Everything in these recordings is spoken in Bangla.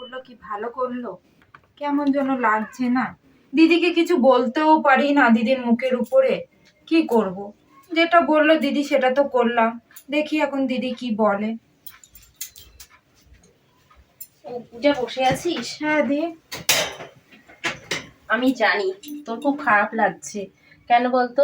করল কি ভালো করল? কেমন যেন লাগছে না। দিদিকে কিছু বলতেও পারি না দিদির মুখের উপরে। কি করব। যেটা বলল দিদি সেটা তো করলাম। দেখি এখন দিদি কি বলে। পূজা বসে আছিস? হ্যাঁ দি। আমি জানি তোর খুব খারাপ লাগছে। কেন বলতো?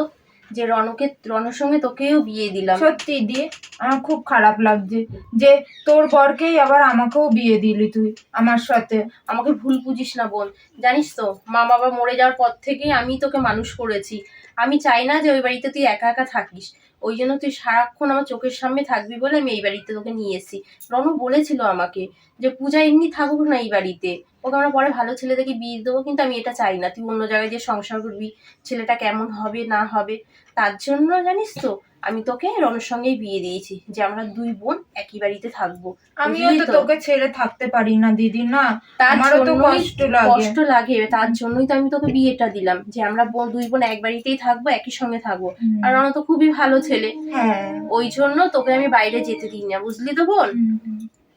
যে রনকে রনের সঙ্গে তোকেও বিয়ে দিলাম। সত্যি দিয়ে আমার খুব খারাপ লাগছে যে তোর বরকেই আবার আমাকেও বিয়ে দিলি তুই আমার সাথে। আমাকে ভুল বুঝিস না বোন। জানিস তো মা বাবা মরে যাওয়ার পর থেকেই আমি তোকে মানুষ করেছি। আমি চাই না যে ওই বাড়িতে তুই একা একা থাকিস। ওই জন্য তুই সারাক্ষণ আমার চোখের সামনে থাকবি বলে আমি এই বাড়িতে তোকে নিয়ে এসেছি। রনু বলেছিল আমাকে যে পূজা এমনি থাকুক না এই বাড়িতে। ওকে আমরা পরে ভালো ছেলে দেখে বিয়ে দেবো, কিন্তু আমি এটা চাই না। তুই অন্য জায়গায় যে সংসার করবি, ছেলেটা কেমন হবে, না হবে? তার জন্য জানিস তো আমি তোকে রনের সঙ্গেই বিয়ে দিয়েছি যে আমরা দুই বোন একই বাড়িতে থাকব। আমিও তো তোকে ছেড়ে থাকতে পারি না দিদি না। আমারও তো জন্যই কষ্ট লাগে। কষ্ট লাগে তার জন্যই তো আমি তোকে বিয়েটা দিলাম যে আমরা বোন দুই বোন এক বাড়িতেই থাকব একই সঙ্গে থাকব। আর রণ তো খুবই ভালো ছেলে। হ্যাঁ। ওই জন্য তোকে আমি বাইরে যেতে দিই না বুঝলি তো বোন।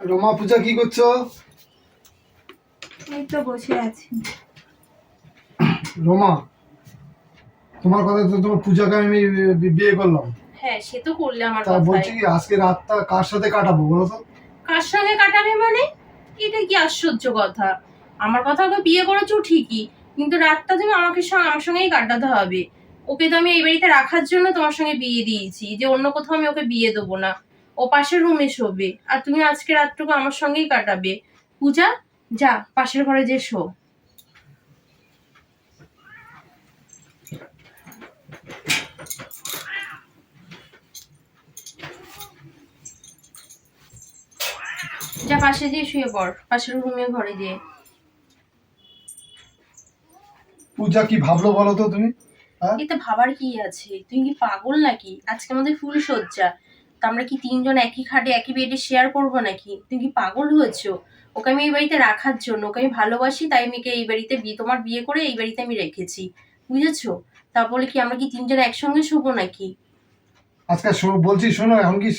রমা পূজা কি করছ? এই তো বসে আছি। রমা তোমার কথা তো তোমার পূজাকে আমি বিয়ে করলাম। হ্যাঁ সে তো করলে আমার তা বলছি কি আজকে রাতটা কার সাথে কাটাবো বলো তো? কার সঙ্গে কাটাবে মানে? এটা কি আশ্চর্য কথা। আমার কথা ওকে বিয়ে করেছ ঠিকই কিন্তু রাতটা তুমি আমাকে সঙ্গে আমার সঙ্গেই কাটাতে হবে। ওকে তো আমি এই বাড়িতে রাখার জন্য তোমার সঙ্গে বিয়ে দিয়েছি যে অন্য কোথাও আমি ওকে বিয়ে দেবো না। ও পাশের রুমে শোবে আর তুমি আজকে রাতটুকু আমার সঙ্গেই কাটাবে। পূজা যা পাশের ঘরে যে শো। পাশে দিয়ে শুয়ে পড় পাশের রুমে ঘরে দিয়ে। পূজা কি ভাবলো বলো তো তুমি? হ্যাঁ? এতে ভাবার কি আছে? তুমি কি পাগল নাকি? আজকে আমাদের ফুল সজ্জা তা আমরা কি তিনজন একই খাটে একই বেডে শেয়ার করব নাকি? তুমি কি পাগল হয়েছো? ওকে আমি এই বাড়িতে রাখার জন্য ওকে আমি ভালোবাসি তাই আমি ওকে এই বাড়িতে বিয়ে তোমার বিয়ে করে এই বাড়িতে আমি রেখেছি। বুঝেছ? তা বলে কি আমরা কি তিনজন একসঙ্গে শুবো নাকি? আজকে বলছি শোনো এখন কি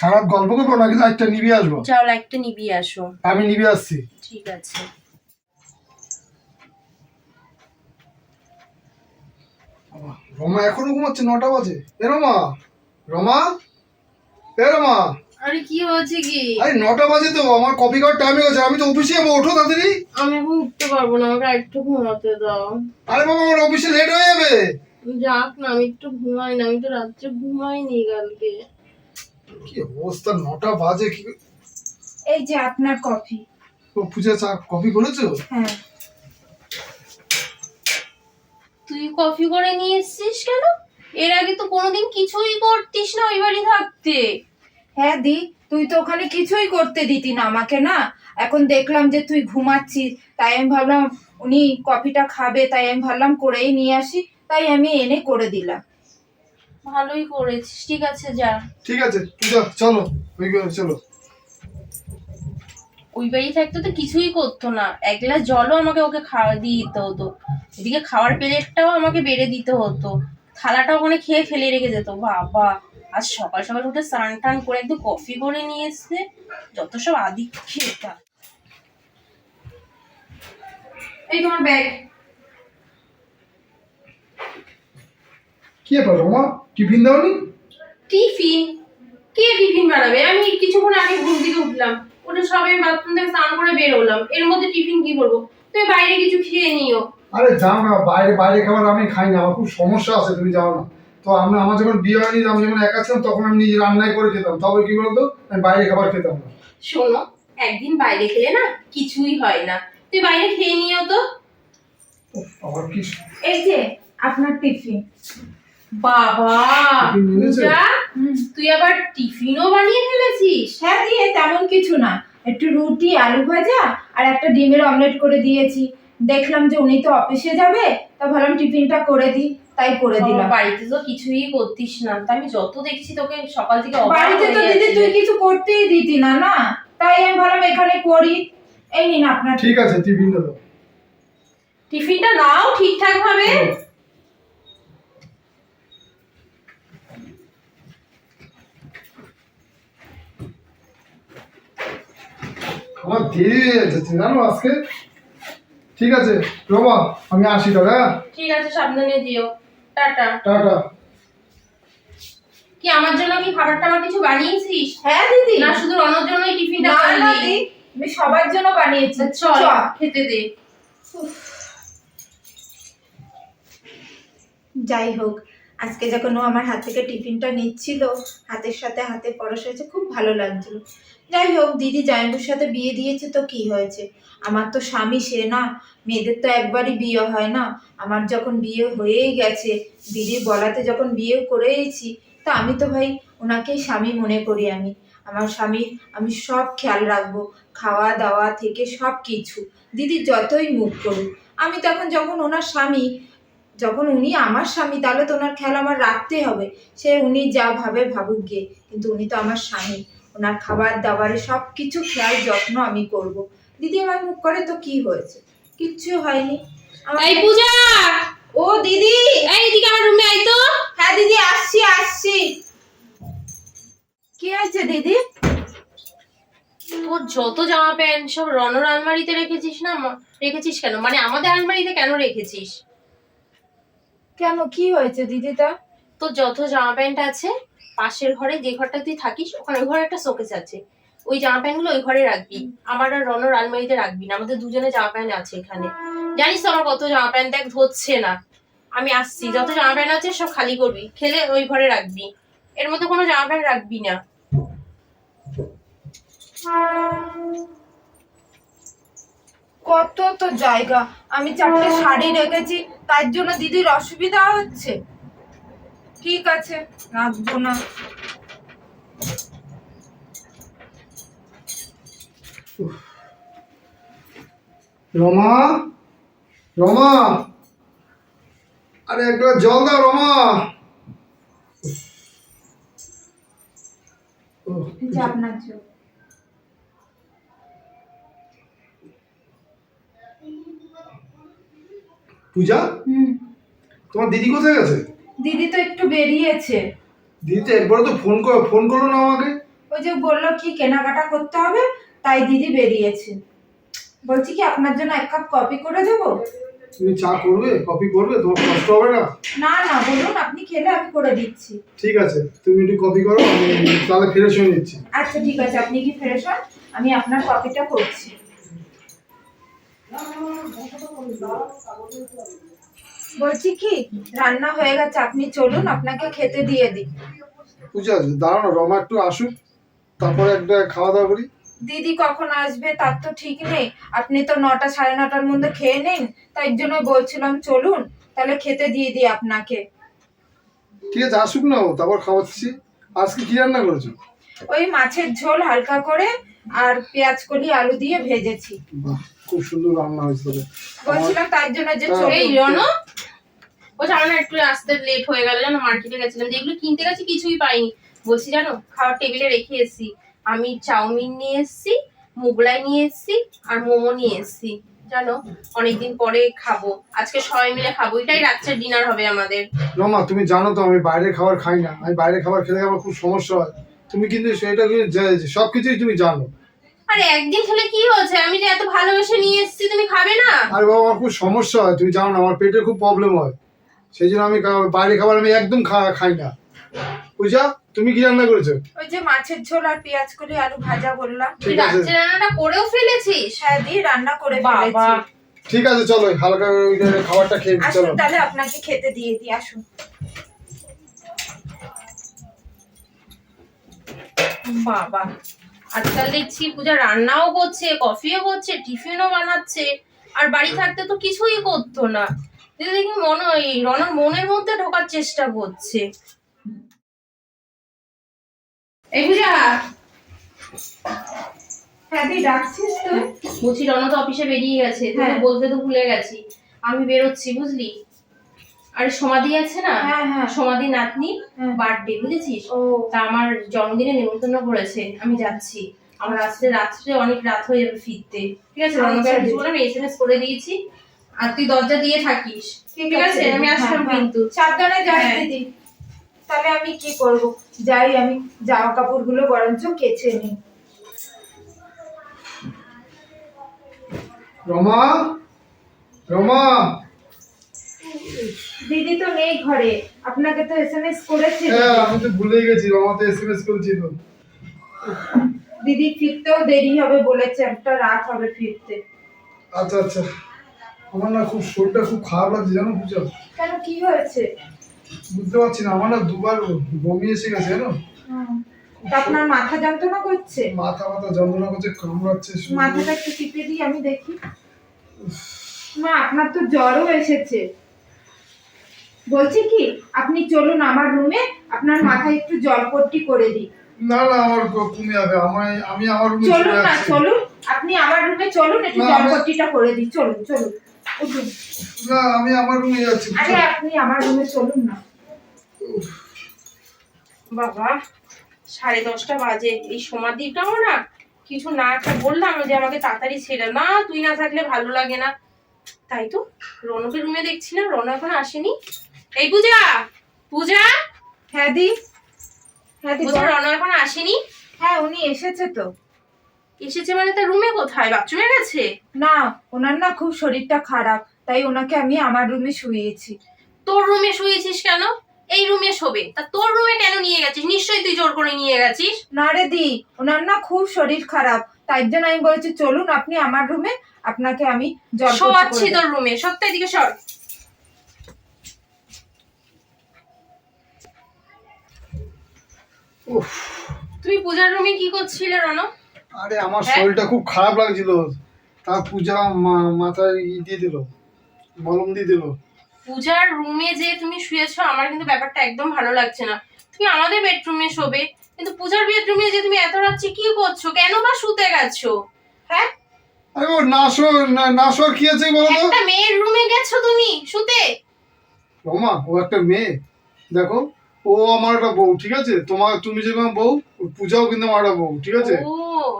সারা গল্প করব নাকি লাইটটা নিভিয়ে আসব? যাও লাইটটা নিবিয়ে আসো। আমি নিভিয়ে আসছি। ঠিক আছে। রমা এখনও ঘুমাচ্ছে? নটা বাজে। এ রমা রমা এ রমা। আরে কি হয়েছে কি? আরে নটা বাজে তো আমার কপি খাওয়ার টাইম হয়ে গেছে। আমি তো অফিসে যাব ওঠো তাড়াতাড়ি। আমি উঠতে পারব না আমাকে একটু ঘুমাতে দাও। আরে বাবা আমার অফিসে লেট হয়ে যাবে। যাক না আমি একটু ঘুমাই না আমি তো রাত্রে ঘুমাইনি কালকে। কি অবস্থা নটা বাজে কি? এই যে আপনার কফি। ও, পূজা চা কপি করেছ? হ্যাঁ। তুই কফি করে নিয়ে এসেছিস কেন? এর আগে তো কোনোদিন কিছুই করতিস না ওই বাড়ি থাকতে। হ্যাঁ দি তুই তো ওখানে কিছুই করতে দিতি না আমাকে না? এখন দেখলাম যে তুই ঘুমাচ্ছিস তাই আমি ভাবলাম উনি কফিটা খাবে তাই আমি ভাবলাম করেই নিয়ে আসি। তাই আমি এনে করে দিলাম। ভালোই করেছিস ঠিক আছে যা। ঠিক আছে পূজা চলো ওই চলো। ওই বাড়ি থাকতে তো কিছুই করতো না। এক গ্লাস জলও আমাকে ওকে খাওয়া দিয়ে দিতে হতো। এদিকে খাওয়ার প্লেটটাও আমাকে বেড়ে দিতে হতো। থালাটা ওখানে খেয়ে ফেলে রেখে যেত। বাবা আজ সকাল সকাল উঠে স্নান টান করে একটু কফি করে নিয়ে এসছে। যত সব আদি খেতা এই তোমার ব্যাগ কি ব্যাপার রমা টিফিন দাওনি? টিফিন? কে টিফিন বানাবে? আমি কিছুক্ষণ আগে ঘুম থেকে উঠলাম। ওটা সবে বাথরুম থেকে স্নান করে বেরোলাম এর মধ্যে টিফিন কি করব তুমি বাইরে কিছু খেয়ে নিও। আরে যাও না বাইরে বাইরে খাবার আমি খাই না আমার খুব সমস্যা আছে তুমি যাও না। তো আমরা আমার যখন বিয়ে হয়নি আমি যখন একা ছিলাম তখন আমি নিজে রান্নাই করে খেতাম। তবে কি বলতো আমি বাইরে খাবার খেতাম না। শোনো একদিন বাইরে খেলে না কিছুই হয় না। তুই বাইরে খেয়ে নিও তো। আবার কি এই যে আপনার টিফিন। বাবা পূজা, তুই আবার টিফিনও বানিয়ে ফেলেছিস? হ্যাঁ দিয়ে তেমন কিছু না। একটু রুটি আলু ভাজা আর একটা ডিমের অমলেট করে দিয়েছি। দেখলাম যে উনি তো অফিসে যাবে তা ভাবলাম টিফিনটা করে দিই তাই করে দিলাম। বাড়িতে তো কিছুই করতিস না। তা আমি যত দেখছি তোকে সকাল থেকে বাড়িতে তো দিদি তুই কিছু করতেই দিতি না না? তাই আমি ভাবলাম এখানে করি। এই নিন আপনার ঠিক আছে টিফিনটা দাও টিফিনটা নাও ঠিকঠাক ভাবে আমার দেরি হয়ে যাচ্ছে জানো আজকে? ঠিক আছে রমা আমি আসি দাদা হ্যাঁ? ঠিক আছে সাবধানে দিও। টাটা। টাটা। কি আমার জন্য কি খাবার টাবার কিছু বানিয়েছিস? হ্যাঁ দিদি। না শুধু রনর জন্যই টিফিনটা না না বানালি আমি সবার জন্য বানিয়েছি। চল। খেতে দে। যাই হোক আজকে যখন ও আমার হাত থেকে টিফিনটা নিচ্ছিল হাতের সাথে হাতে পরশ হয়েছে খুব ভালো লাগছিল। যাই হোক, দিদি জায়ম্বুর সাথে বিয়ে দিয়েছে তো কি হয়েছে? আমার তো স্বামী সে না, মেয়েদের তো একবারই বিয়ে হয় না। আমার যখন বিয়ে হয়েই গেছে, দিদির বলাতে যখন বিয়ে করেইছি, তা আমি তো ভাই ওনাকেই স্বামী মনে করি আমি। আমার স্বামীর আমি সব খেয়াল রাখব, খাওয়া দাওয়া থেকে সব কিছু। দিদি যতই মুখ করুক, আমি তখন যখন ওনার স্বামী, যখন উনি আমার স্বামী, তাহলে তো ওনার খেয়াল আমার রাখতে হবে। সে উনি যা ভাবে ভাবুক গিয়ে কিন্তু উনি তো আমার স্বামী। ওনার খাবার দাবারে সব কিছু খেয়াল যত্ন আমি করব। দিদি আমার মুখ করে তো কি হয়েছে? কিচ্ছু হয়নি। এই পূজা! ও দিদি! এই এদিকে আমার রুমে আই তো। হ্যাঁ দিদি আসছি আসছি। কি হয়েছে দিদি? তোর যত জামা প্যান্ট সব রনর আলমারিতে রেখেছিস না? রেখেছিস কেন? মানে আমাদের আলমারিতে কেন রেখেছিস? কেন? কি হয়েছে দিদি তা তোর যত জামা প্যান্ট আছে পাশের ঘরে যে ঘরটা তুই থাকিস, ওখানে ওই ঘরে একটা শোকেস আছে। ওই জামা প্যান্টগুলো ওই ঘরে রাখবি। আমার আর রনর আলমারিতে রাখবি না, আমাদের দুজনে জামা প্যান্ট আছে এখানে। জানিস তো আমার কত জামা প্যান্ট দেখ ধরছে না। আমি আসছি, যত জামা প্যান্ট আছে সব খালি করবি, খেলে ওই ঘরে রাখবি। এর মধ্যে কোনো জামা প্যান্ট রাখবি না। কত তো জায়গা। আমি চারটে শাড়ি রেখেছি, তার জন্য দিদির অসুবিধা হচ্ছে। ঠিক আছে রাখব না। রমা রমা। আরে এক জল দাও রমা। আপনার জন্য পূজা? হুম। তোমার দিদি কোথায় গেছে? দিদি তো একটু বেরিয়েছে। দিদি তো একবারও তো ফোন করো ফোন করল না আমাকে। ওই যে বলল কি কেনাকাটা করতে হবে তাই দিদি বেরিয়েছে। বলছি কি আপনার জন্য এক কাপ কফি করে দেবো? তুমি চা করবে কফি করবে তোমার কষ্ট হবে না? না না বলুন আপনি খেলে আমি করে দিচ্ছি। ঠিক আছে তুমি একটু কফি করো আমি তাহলে ফ্রেশ হয়ে নিচ্ছি। আচ্ছা ঠিক আছে আপনি কি ফ্রেশ হন? আমি আপনার কফিটা করছি। বলছি কি রান্না হয়ে গেছে আপনি চলুন আপনাকে খেতে দিয়ে দিই। পূজা দাঁড়াও না রমা একটু আসুক তারপরে একটা খাওয়া দাওয়া করি। দিদি কখন আসবে তার তো ঠিক নেই। আপনি তো নটা সাড়ে নটার মধ্যে খেয়ে নেন তাই জন্য বলছিলাম চলুন তাহলে খেতে দিয়ে দিই আপনাকে। ঠিক আছে আসুক না তারপর খাওয়াচ্ছি আজকে কি রান্না করেছ? ওই মাছের ঝোল হালকা করে আর পেঁয়াজ কলি আলু দিয়ে ভেজেছি। বাহ। খুব সুন্দর রান্না হয়েছে তবে বলছিলাম তার জন্য যে। এই রন ও জানো না একটু আসতে লেট হয়ে গেল জানো মার্কেটে গেছিলাম। যেগুলো কিনতে গেছি কিছুই পাইনি। বলছি জানো খাওয়ার টেবিলে রেখে এসেছি। আমি চাউমিন নিয়ে এসেছি মোগলাই নিয়ে এসেছি আর মোমো নিয়ে এসেছি। জানো অনেকদিন পরে খাব। আজকে সবাই মিলে খাব। এটাই রাত্রের ডিনার হবে আমাদের। রমা তুমি জানো তো আমি বাইরের খাবার খাই না। আমি বাইরের খাবার খেলে আমার খুব সমস্যা হয়। তুমি কিন্তু সেটা সব কিছুই তুমি জানো। আরে একদিন খেলে কি হয়েছে? আমি যে এত ভালোবেসে নিয়ে এসেছি তুমি খাবে না? আর বাবা আমার খুব সমস্যা হয় তুমি জানো না আমার পেটে খুব প্রবলেম হয়। সেই জন্য আমি বাইরে খাবার আমি একদম খাই না। পূজা তুমি কি রান্না করেছ? ওই যে মাছের ঝোল আর পেঁয়াজ কলি আলু ভাজা বললাম। তুই রাত্রে রান্নাটা করেও ফেলেছিস? হ্যাঁ দিয়ে রান্না করে। ফেলেছি। ঠিক আছে চলো হালকা ওই খাবারটা খেয়ে নিই, আসুন তাহলে আপনাকে খেতে দিয়ে দিই আসুন। বাবা। আজকাল দেখছি পূজা রান্নাও করছে কফিও করছে টিফিনও বানাচ্ছে। আর বাড়ি থাকতে তো কিছুই করতো না। দেখি মনে হয় রনর মনের মধ্যে ঢোকার চেষ্টা করছে। এই পূজা! হ্যাঁ ডাকছিস তুই বলছি রন তো অফিসে বেরিয়ে গেছে। হ্যাঁ। বলতে তো ভুলে গেছি। আমি বেরোচ্ছি বুঝলি? আর সমাধি আছে না? হ্যাঁ হ্যাঁ। সমাধি নাতনি হ্যাঁ। বার্থডে বুঝেছিস? ও। তা আমার জন্মদিনে নেমন্তন্ন করেছে আমি যাচ্ছি। আমার আসতে রাত্রে অনেক রাত হয়ে যাবে ফিরতে। ঠিক আছে? আচ্ছা, আমি এসএমএস করে দিয়েছি। আর তুই দরজা দিয়ে থাকিস। ঠিক আছে? আমি আসলাম। কিন্তু। সাবধানে যাই হ্যাঁ। দিদি। তাহলে আমি কি করব? যাই আমি জামা কাপড়গুলো বরঞ্চ কেচে নিই। রমা? রমা? দিদি তো নেই ঘরে। আপনাকে তো এসএমএস করেছে হ্যাঁ আমি তো ভুলেই গেছি রমা তো এসএমএস করেছিল দিদি ফিরতেও দেরি হবে বলেছে একটা রাত হবে ফিরতে। আচ্ছা আচ্ছা। আমার না খুব শরীরটা খুব খারাপ লাগছে জানো বুঝছ কেন কি হয়েছে? বুঝতে পারছি না আমার না দুবার বমি এসে গেছে জানো? আপনার মাথা যন্ত্রণা করছে? মাথা মাথা যন্ত্রণা করছে কামড়াচ্ছে। মাথাটা একটু টিপে দিই আমি দেখি। মা আপনার তো জ্বরও এসেছে। বলছি কি আপনি চলুন আমার রুমে আপনার মাথায় একটু জলপট্টি করে দিই। না না আমার ক- কমে যাবে আমার আমি আমার রুমে চলুন চলে না চলুন আপনি আমার রুমে চলুন একটু জলপট্টিটা করে দিই চলুন চলুন উঠুন। না আমি আমার রুমে যাচ্ছি আরে আপনি আমার রুমে চলুন না। বাবা সাড়ে দশটা বাজে এই সমাধিটাও না কিছু না একটা বললাম যে আমাকে তাড়াতাড়ি ছেড়ে না তুই না থাকলে ভালো লাগে না। তাই তো রনকের রুমে দেখছি না রন এখন আসেনি। এই পূজা পূজা? হ্যাঁ দি। হ্যাঁ দি পূজা। রন এখন আসেনি? হ্যাঁ উনি এসেছে তো। এসেছে মানে তার রুমে কোথায়? বাথরুমে গেছে? না ওনার না খুব শরীরটা খারাপ তাই ওনাকে আমি আমার রুমে শুয়েছি তোর রুমে শুয়েছিস কেন? এই রুমে শোবে। তা তোর রুমে কেন নিয়ে গেছিস? নিশ্চয়ই তুই জোর করে নিয়ে গেছিস। না রে দি ওনার না খুব শরীর খারাপ তাই জন্য আমি বলেছি চলুন আপনি আমার রুমে আপনাকে আমি জল শোয়াচ্ছি তোর রুমে সত্যি এদিকে সর। উফ, তুই পূজার রুমে কি করছিলে রনক? আরে আমার হ্যাঁ? শরীরটা খুব খারাপ লাগছিল। তা পূজা মা- মাথায় ই দিয়ে দিল মলম দিয়ে দিল। পূজার রুমে যে তুমি শুয়েছো আমার কিন্তু ব্যাপারটা একদম ভালো লাগছে না। তুমি আমাদের বেডরুমে শোবে কিন্তু পূজার বেডরুমে যে তুমি এত রাত্রি কি করছ? কেন বা শুতে গেছো? হ্যাঁ? আরে ও নাশো না- নাশোর কি আছে বলো তো? একটা মেয়ের রুমে গেছো তুমি শুতে? রমা ও একটা মেয়ে। দেখো ও আমার একটা বউ ঠিক আছে? তোমার তুমি যেরকম বউ পূজাও কিন্তু আমার একটা বউ ঠিক আছে? ও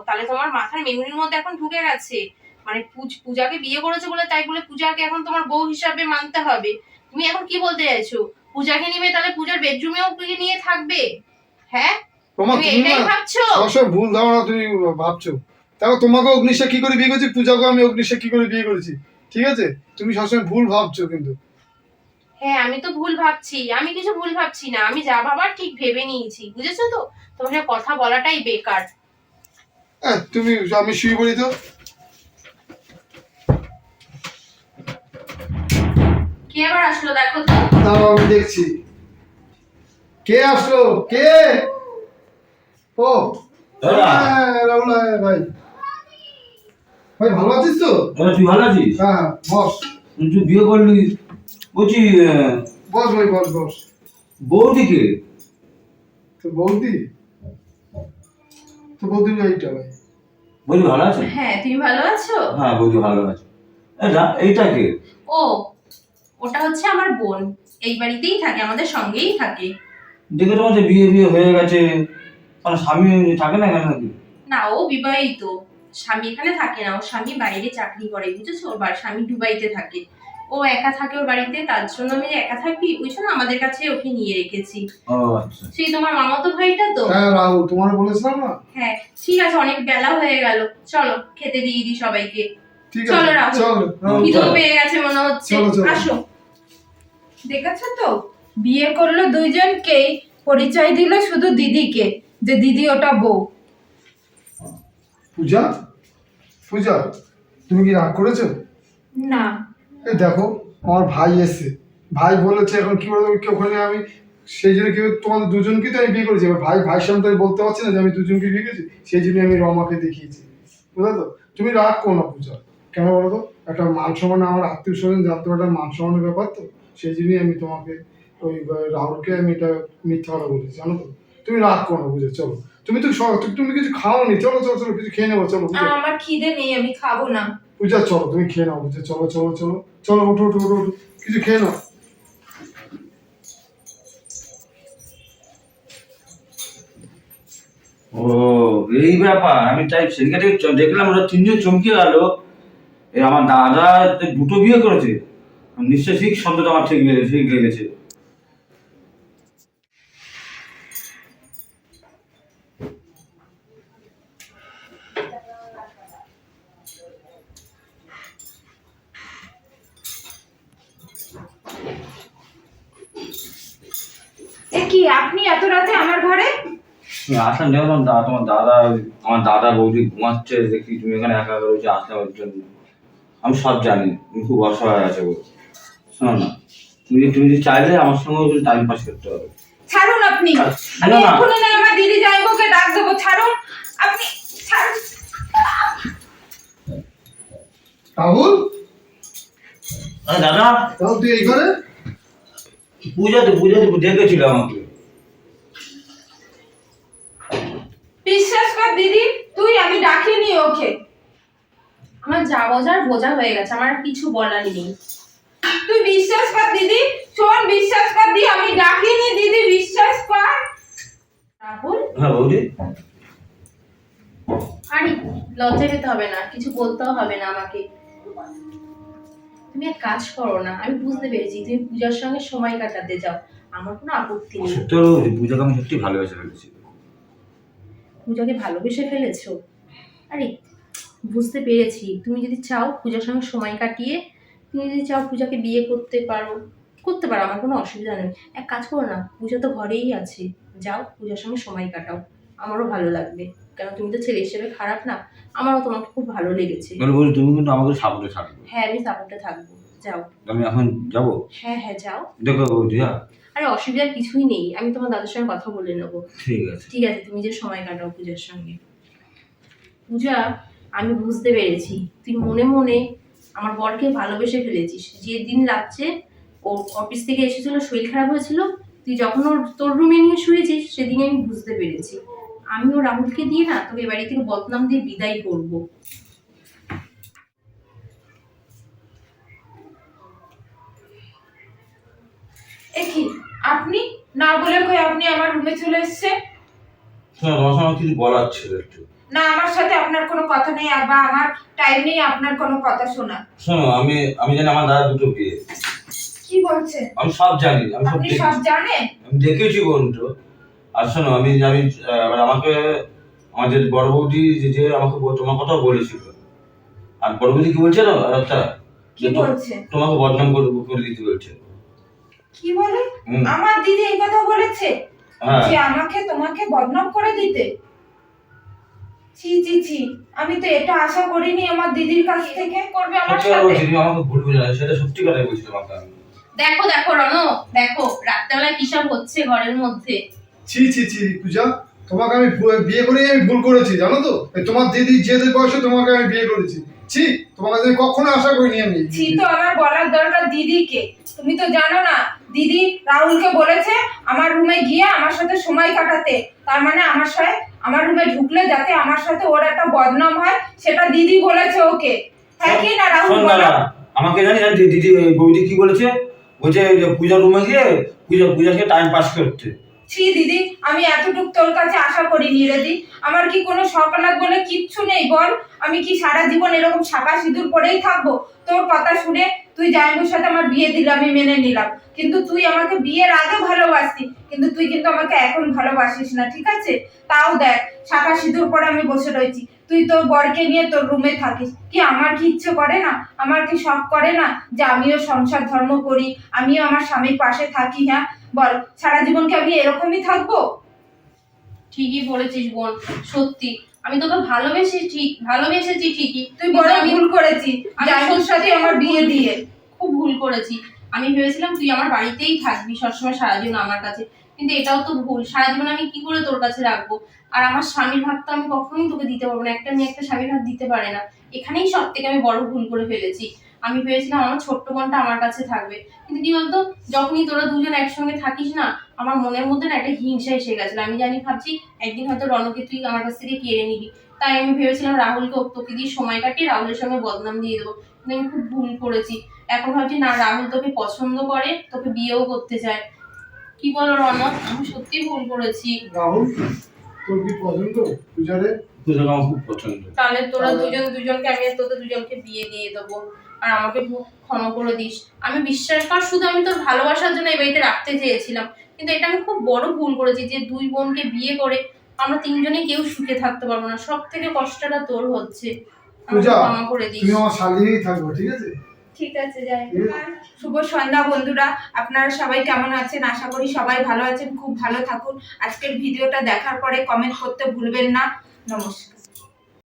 তাহলে তোমার মাথার মেমোরির মধ্যে এখন ঢুকে গেছে। মানে পূজাকে বিয়ে করেছ বলে তাই বলে পূজাকে এখন তোমার বউ হিসাবে মানতে হবে। তুমি এখন কি বলতে চাইছো? পূজাকে নিবে তাহলে পূজার বেডরুমেও নিয়ে থাকবে? হ্যাঁ? রমা তুমি ভাবছ? সবসময় ভুল ধারণা তুমি ভাবছ। দেখো তোমাকে অগ্নিশা কি করে বিয়ে করেছি? পূজাকে আমি অগ্নিশা কি করে বিয়ে করেছি? ঠিক আছে? তুমি সবসময় ভুল ভাবছ কিন্তু। হ্যাঁ আমি তো ভুল ভাবছি। আমি কিছু ভুল ভাবছি না। আমি যা ভাবার ঠিক ভেবে নিয়েছি বুঝেছ তো? তোমার সাথে কথা বলাটাই বেকার। তুমি আমি শুয়ে পড়ি তো। কে আবার আসলো দেখো তো। দাঁড়াও আমি দেখছি। কে আসলো? কে? ও। দাদা। হ্যাঁ, রাহুল হ্যাঁ, ভাই। ভাই ভালো আছিস তো? তুই ভালো আছিস? হ্যাঁ হ্যাঁ, বস। তুই বিয়ে করলি। বলছি বস ভাই বস বস। বৌদিকে তো বৌদি? তো এইটা ভাই। বৌদি ভালো আছে? হ্যাঁ তুমি ভালো আছো? হ্যাঁ বৌদি ভালো আছে। এইটা কে? ও ওটা হচ্ছে আমার বোন। এই বাড়িতেই থাকে আমাদের সঙ্গেই থাকে। দেখে তোমার যে বিয়ে বিয়ে হয়ে গেছে। মানে স্বামী থাকে না কেন নাকি? না ও বিবাহিত। স্বামী এখানে থাকে না ওর স্বামী বাইরে চাকরি করে বুঝেছ? ওর স্বামী দুবাইতে থাকে। ও একা থাকে ওর বাড়িতে তার জন্য আমি একা থাকি ওই জন্য আমাদের কাছে ওকে নিয়ে রেখেছি। আচ্ছা। সেই তোমার মামাতো ভাইটা তো? হ্যাঁ রাহুল তোমার বলেছিলাম না? হ্যাঁ ঠিক আছে অনেক বেলা হয়ে গেল। চলো খেতে দিয়ে দিই সবাইকে। ঠিক চলো, আছে রাহুল। রাহুল খিদেও চলো। পেয়ে গেছে মনে হচ্ছে। আসো। দেখেছ তো? বিয়ে করল দুইজনকেই পরিচয় দিল শুধু দিদিকে যে দিদি ওটা বউ। পূজা? পূজা তুমি কি রাগ করেছ? না। এই দেখো, আমার ভাই এসছে। ভাই বলেছে, এখন কি বলব, কি ওখানে আমি সেই জন্য কি তোমাদের দুজনকে তো আমি বিয়ে করেছি। এবার ভাই ভাই সামনে আমি বলতে পারছি না যে আমি দুজনকে বিয়ে করেছি। সেই জন্য আমি রমাকে দেখিয়েছি। বুঝলে তো? তুমি রাগ করো না, পূজা। কেন বলো তো? একটা মান সম্মান, আমার আত্মীয় স্বজন জানতে পারে মান সম্মানের ব্যাপার তো, সেই জন্যই আমি তোমাকে ওই রাহুলকে আমি এটা মিথ্যা কথা বলেছি, জানো তো? তুমি রাগ করো না বুঝে চলো। তুমি তো তুমি কিছু খাওনি, চলো চলো চলো, কিছু খেয়ে নেব, চলো আমার খিদে নেই, আমি খাব না। পূজা চলো, তুমি খেয়ে নাও, বুঝে, চলো চলো চলো চলো, উঠো উঠো উঠো কিছু খেয়ে নাও। ও, এই ব্যাপার, আমি তাই সেদিকে দেখলাম ওরা তিনজন চমকে গেল। আমার দাদা দুটো বিয়ে করেছে। নিশ্চয়ই ঠিক শব্দটা আমার ঠিক লেগেছে ঠিক লেগেছে কি রাতে আমার ঘরে? আসলাম দেখো দাদা তোমার দাদা আমার দাদা বৌদি ঘুমাচ্ছে দেখি তুমি এখানে একা একা রয়েছে আসলাম ওর জন্য। আমি সব জানি তুমি খুব অসহায় আছে বলে। শোনো না তুমি তুমি যদি চাইলে আমার সঙ্গে টাইম পাস করতে হবে ছাড়ুন আপনি। আমি শোনো না। আমার দিদি যাইবকে ডাক দেবো ছাড়ুন। আপনি ছাড়ুন। রাহুল? দাদা। তুই এই ঘরে? পূজাতে পূজাতে ডেকেছিল আমাকে। বিশ্বাস কর দিদি তুই আমি ডাকিনি ওকে। আমার যা বোঝার বোঝা হয়ে গেছে আমার কিছু বলার নেই। তুই বিশ্বাস কর দিদি শোন বিশ্বাস কর দি আমি ডাকিনি দিদি বিশ্বাস কর। রাহুল? হ্যাঁ বৌদি। আরে লজ্জা পেতে হবে না কিছু বলতেও হবে না আমাকে। তুমি এক কাজ করো না আমি বুঝতে পেরেছি তুমি পূজার সঙ্গে সময় কাটাতে যাও। আমার কোনো আপত্তি নেই। সত্যি পূজাকে আমি সত্যি ভালোবেসে ফেলেছি। পূজাকে ভালোবেসে ফেলেছো? আরে বুঝতে পেরেছি। তুমি যদি চাও পূজার সঙ্গে সময় কাটিয়ে তুমি যদি চাও পূজাকে বিয়ে করতে পারো করতে পারো আমার কোনো অসুবিধা নেই। এক কাজ করো না পূজা তো ঘরেই আছে। যাও পূজার সঙ্গে সময় কাটাও। আমারও ভালো লাগবে। কেন তুমি তো ছেলে হিসেবে খারাপ না? আমারও তোমাকে খুব ভালো লেগেছে। বলে তুমি কিন্তু আমাকে সাপোর্টে থাকবে। হ্যাঁ আমি সাপোর্টে থাকব। যাও। আমি এখন যাব? হ্যাঁ হ্যাঁ যাও। দেখো বৌদি হ্যাঁ আরে অসুবিধার কিছুই নেই আমি তোমার দাদার সঙ্গে কথা বলে নেব। ঠিক আছে। ঠিক আছে তুমি যে সময় কাটাও পূজার সঙ্গে। পূজা আমি বুঝতে পেরেছি তুই মনে মনে আমার বরকে ভালোবেসে ফেলেছিস। যে দিন রাত্রে ও অফিস থেকে এসেছিল শরীর খারাপ হয়েছিল তুই যখন ওর তোর রুমে নিয়ে শুয়েছিস সেদিন আমি বুঝতে পেরেছি। আমি ও রাহুলকে দিয়ে না তোকে বাড়ি থেকে বদনাম দিয়ে বিদায় করব। এ কি? আপনি না বলে কই আপনি আমার রুমে চলে এসেছেন শোনো তোমার সঙ্গে আমার কিছু বলার ছিল একটু। না আমার সাথে আপনার কোনো কথা নেই আর বা আমার টাইম নেই আপনার কোনো কথা শোনা শোনো আমি আমি জানি আমার দাদা দুটো বিয়ে। কি বলছেন আমি সব জানি আমি সব আপনি সব জানেন? আমি দেখেছি বন্ধু। আর শোনো আমি আমি এবার আমাকে আমাদের বড় বৌদি যে যে আমাকে তোমার কথা বলেছিল। আর বড় বৌদি কি বলছে না আচ্ছা কি বলছে? তোমাকে বদনাম করে দিতে বলছে। কি বলে? আমার দিদি এই কথা বলেছে হ্যাঁ। যে আমাকে তোমাকে বদনাম করে দিতে। ছি ছি ছি আমি তো এটা আশা করিনি আমার দিদির কাছ থেকে। করবে আমার সাথে? বলছি তুমি আমাকে ভুল বুঝে সেটা সত্যি কথাই বলছি তোমাকে। দেখো দেখো রনো দেখো রাত্রেবেলায় কি সব হচ্ছে ঘরের মধ্যে? ছি ছি ছি পূজা তোমাকে আমি বিয়ে করেই আমি ভুল করেছি জানো তো? তোমার দিদি যেদের বয়সে তোমাকে আমি বিয়ে করেছি। ছি তোমার কাছে কখনো আশা করিনি আমি। ছি তো আমার বলার দরকার দিদিকে। তুমি তো জানো না দিদি রাহুলকে বলেছে আমার রুমে গিয়ে আমার সাথে সময় কাটাতে। তার মানে আমার সাথে আমার রুমে ঢুকলে যাতে আমার সাথে ওর একটা বদনাম হয় সেটা দিদি বলেছে ওকে। হ্যাঁ কি না রাহুল বলো? আমাকে জানি জানি দিদি বৌদি কি বলেছে? বলছে যে পূজার রুমে গিয়ে পূজা পূজাকে টাইম পাস করতে। ছি দিদি, আমি এতটুক তোর কাছে আশা করিনি রে দি। আমার কি কোনো সকালাত বলে কিচ্ছু নেই, বল। আমি কি সারা জীবন এরকম শাখা সিঁদুর পরেই থাকব? তোর কথা শুনে তুই জামাইবুর সাথে আমার বিয়ে দিল, আমি মেনে নিলাম। কিন্তু তুই আমাকে বিয়ের আগে ভালোবাসতি, কিন্তু তুই কিন্তু আমাকে এখন ভালোবাসিস না, ঠিক আছে? তাও দেখ, শাখা সিঁদুর পরে আমি বসে রয়েছি। তুই তোর বরকে নিয়ে তোর রুমে থাকিস। কি আমার কি ইচ্ছে করে না? আমার কি শখ করে না যে আমিও সংসার ধর্ম করি, আমিও আমার স্বামীর পাশে থাকি হ্যাঁ? বল সারা জীবন কি আমি এরকমই থাকব? ঠিকই বলেছিস বোন সত্যি। আমি তোকে ভালোবেসে ঠিক ভালোবেসেছি ঠিকই। তুই বড় ভুল করেছিস আমি জামাইবুর সাথে আমার বিয়ে দিয়ে। খুব ভুল করেছি। আমি ভেবেছিলাম তুই আমার বাড়িতেই থাকবি সবসময় সারা জীবন আমার কাছে। কিন্তু এটাও তো ভুল। সারা জীবন আমি কি করে তোর কাছে রাখব? আর আমার স্বামীর ভাত তো আমি কখনোই তোকে দিতে পারব না। একটা মেয়ে একটা স্বামীর ভাত দিতে পারে না। এখানেই সব থেকে আমি বড় ভুল করে ফেলেছি। আমি ভেবেছিলাম আমার ছোট্ট বোনটা আমার কাছে থাকবে। কিন্তু কি বলতো যখনই তোরা দুজন একসঙ্গে থাকিস না আমার মনের মধ্যে না একটা হিংসা এসে গেছিল। আমি জানি ভাবছি একদিন হয়তো রণকে তুই আমার কাছ থেকে কেড়ে নিবি। তাই আমি ভেবেছিলাম রাহুলকে তোকে দিয়ে সময় কাটিয়ে রাহুলের সঙ্গে বদনাম দিয়ে দেবো। কিন্তু আমি খুব ভুল করেছি। এখন ভাবছি না রাহুল তোকে পছন্দ করে তোকে বিয়েও করতে চায়। কি বলো রনক আমি সত্যি ভুল করেছি। রাহুল তোর কি পছন্দ? পূজারে পূজাকে আমার খুব পছন্দ। তাহলে তোরা দুজন দুজনকে আমি তোদের দুজনকে বিয়ে দিয়ে দেবো। আর আমাকে ক্ষমা করে দিস। আমি বিশ্বাস কর শুধু আমি তোর ভালোবাসার জন্য এই বাড়িতে রাখতে চেয়েছিলাম। কিন্তু এটা আমি খুব বড় ভুল করেছি যে দুই বোনকে বিয়ে করে আমরা তিনজনে কেউ সুখে থাকতে পারব না। সব থেকে কষ্টটা তোর হচ্ছে। ক্ষমা করে দিস। তুমি আমার শালিয়েই থাকব ঠিক আছে? ঠিক আছে যাই শুভ সন্ধ্যা বন্ধুরা। আপনারা সবাই কেমন আছেন? আশা করি সবাই ভালো আছেন খুব ভালো থাকুন। আজকের ভিডিওটা দেখার পরে কমেন্ট করতে ভুলবেন না। নমস্কার।